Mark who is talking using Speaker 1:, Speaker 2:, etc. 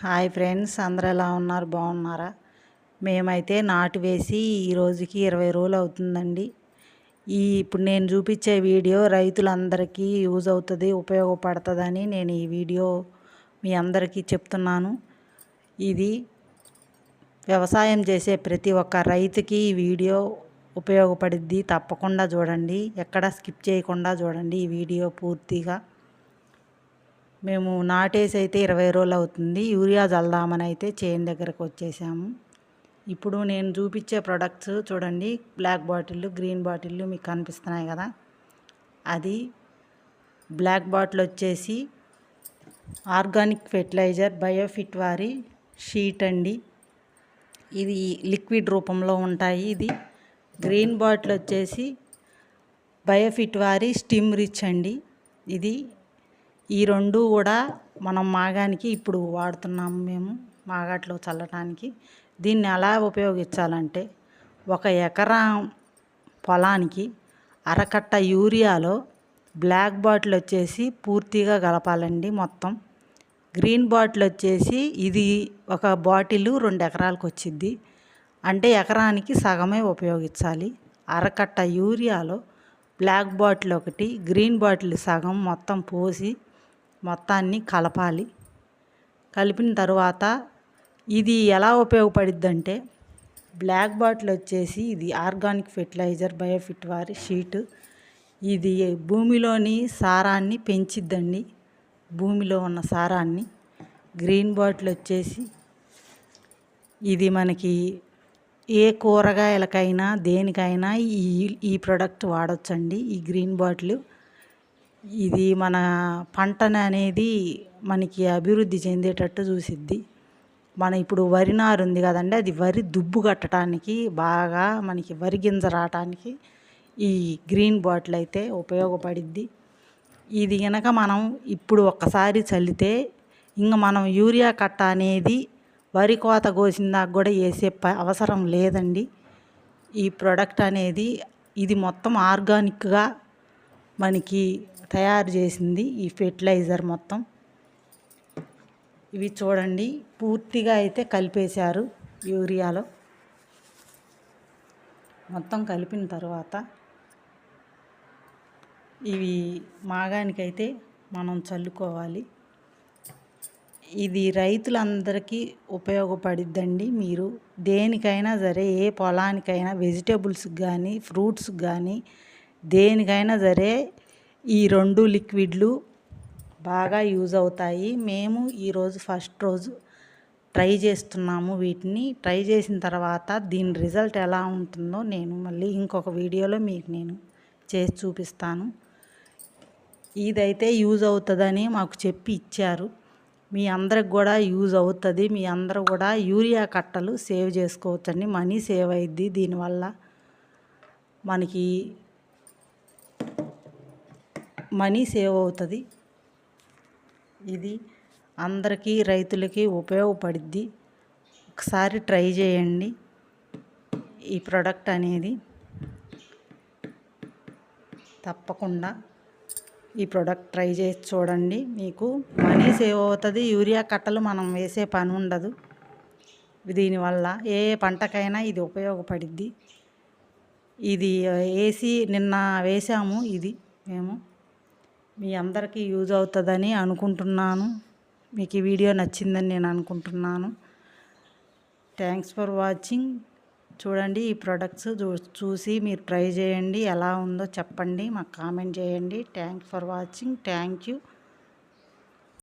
Speaker 1: Hi friends అందరూ ఎలా ఉన్నారు? బాగున్నారా? మేమైతే నాటు వేసి ఈ రోజుకి ఇరవై రోజులు అవుతుందండి. ఈ ఇప్పుడు నేను చూపించే వీడియో రైతులందరికీ యూజ్ అవుతుంది ఉపయోగపడుతుందని నేను ఈ వీడియో మీ అందరికీ చెప్తున్నాను. ఇది వ్యవసాయం చేసే ప్రతి ఒక్క రైతుకి ఈ వీడియో ఉపయోగపడుద్ది తప్పకుండా చూడండి. ఎక్కడ స్కిప్ చేయకుండా చూడండి ఈ వీడియో పూర్తిగా. మేము నాటేసి అయితే ఇరవై రోజులు అవుతుంది. యూరియా చల్దామని అయితే చేను దగ్గరకు వచ్చేసాము. ఇప్పుడు నేను చూపించే ప్రొడక్ట్స్ చూడండి. బ్లాక్ బాటిల్ గ్రీన్ బాటిల్ మీకు కనిపిస్తున్నాయి కదా. అది బ్లాక్ బాటిల్ వచ్చేసి ఆర్గానిక్ ఫెర్టిలైజర్ బయోఫిట్ వారి షీట్ అండి. ఇది లిక్విడ్ రూపంలో ఉంటాయి ఇది. గ్రీన్ బాటిల్ వచ్చేసి బయోఫిట్ వారి స్టిమ్ రిచ్ అండి. ఇది ఈ రెండు కూడా మనం మాగానికి ఇప్పుడు వాడుతున్నాము మేము మాగాట్లో చల్లటానికి. దీన్ని ఎలా ఉపయోగించాలంటే ఒక ఎకరా పొలానికి అరకట్ట యూరియాలో బ్లాక్ బాటిల్ వచ్చేసి పూర్తిగా కలపాలండి మొత్తం. గ్రీన్ బాటిల్ వచ్చేసి ఇది ఒక బాటిల్ రెండు ఎకరాలకు వచ్చిద్ది. అంటే ఎకరానికి సగమే ఉపయోగించాలి. అరకట్ట యూరియాలో బ్లాక్ బాటిల్ ఒకటి గ్రీన్ బాటిల్ సగం మొత్తం పోసి మొత్తాన్ని కలపాలి. కలిపిన తర్వాత ఇది ఎలా ఉపయోగపడిద్దంటే బ్లాక్ బాటిల్ వచ్చేసి ఇది ఆర్గానిక్ ఫెర్టిలైజర్ బయోఫిట్ వారి షీట్. ఇది భూమిలోని సారాన్ని పెంచిద్దండి. భూమిలో ఉన్న సారాన్ని. గ్రీన్ బాటిల్ వచ్చేసి ఇది మనకి ఏ కూరగాయలకైనా దేనికైనా ఈ ఈ ప్రోడక్ట్ వాడచ్చండి. ఈ గ్రీన్ బాటిల్ ఇది మన పంటను అనేది మనకి అభివృద్ధి చెందేటట్టు చూసిద్ది. మన ఇప్పుడు వరి నారు ఉంది కదండి అది వరి దుబ్బు కట్టడానికి బాగా మనకి వరి గింజ రావటానికి ఈ గ్రీన్ బాటిల్ అయితే ఉపయోగపడిద్ది. ఇది కనుక మనం ఇప్పుడు ఒక్కసారి చల్లితే ఇంక మనం యూరియా కట్ట అనేది వరి కోత కోసిన దాకా కూడా వేసే ప అవసరం లేదండి. ఈ ప్రోడక్ట్ అనేది ఇది మొత్తం ఆర్గానిక్గా మనకి తయారు చేసింది ఈ ఫెర్టిలైజర్ మొత్తం. ఇవి చూడండి పూర్తిగా అయితే కలిపేశారు యూరియాలో. మొత్తం కలిపిన తర్వాత ఇవి మాగానికైతే మనం చల్లుకోవాలి. ఇది రైతులందరికీ ఉపయోగపడిద్దండి మీరు. దేనికైనా సరే ఏ పొలానికైనా వెజిటేబుల్స్కి కానీ ఫ్రూట్స్కి కానీ దేనికైనా సరే ఈ రెండు లిక్విడ్లు బాగా యూజ్ అవుతాయి. మేము ఈరోజు ఫస్ట్ రోజు ట్రై చేస్తున్నాము వీటిని. ట్రై చేసిన తర్వాత దీని రిజల్ట్ ఎలా ఉంటుందో నేను మళ్ళీ ఇంకొక వీడియోలో మీకు నేను చేసి చూపిస్తాను. ఇదైతే యూజ్ అవుతుందని మాకు చెప్పి ఇచ్చారు. మీ అందరికి కూడా యూజ్ అవుతుంది. మీ అందరూ కూడా యూరియా కట్టలు సేవ్ చేసుకోవచ్చండి. మనీ సేవ్ అయింది దీనివల్ల మనకి మనీ సేవ్ అవుతుంది. ఇది అందరికీ రైతులకి ఉపయోగపడిద్ది. ఒకసారి ట్రై చేయండి. ఈ ప్రోడక్ట్ అనేది తప్పకుండా ఈ ప్రోడక్ట్ ట్రై చేసి చూడండి. మీకు మనీ సేవ్ అవుతుంది. యూరియా కట్టలు మనం వేసే పని ఉండదు. దీనివల్ల ఏ పంటకైనా ఇది ఉపయోగపడిద్ది. ఇది వేసి నిన్న వేసాము. ఇది మేము మీ అందరికీ యూజ్ అవుతుందని అనుకుంటున్నాను. మీకు ఈ వీడియో నచ్చిందని నేను అనుకుంటున్నాను. థ్యాంక్స్ ఫర్ వాచింగ్ చూడండి ఈ ప్రొడక్ట్స్ చూసి మీరు ట్రై చేయండి. ఎలా ఉందో చెప్పండి. మాకు కామెంట్ చేయండి. Thanks for watching thank you